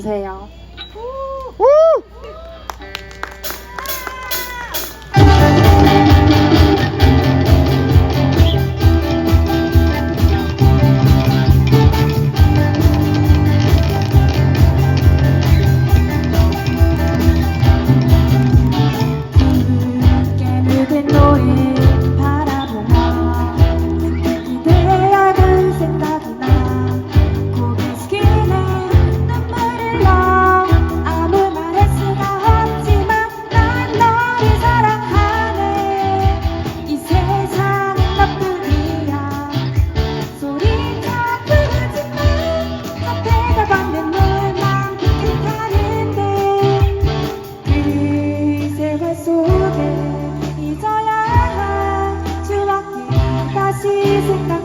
주세요. 오! Thank you.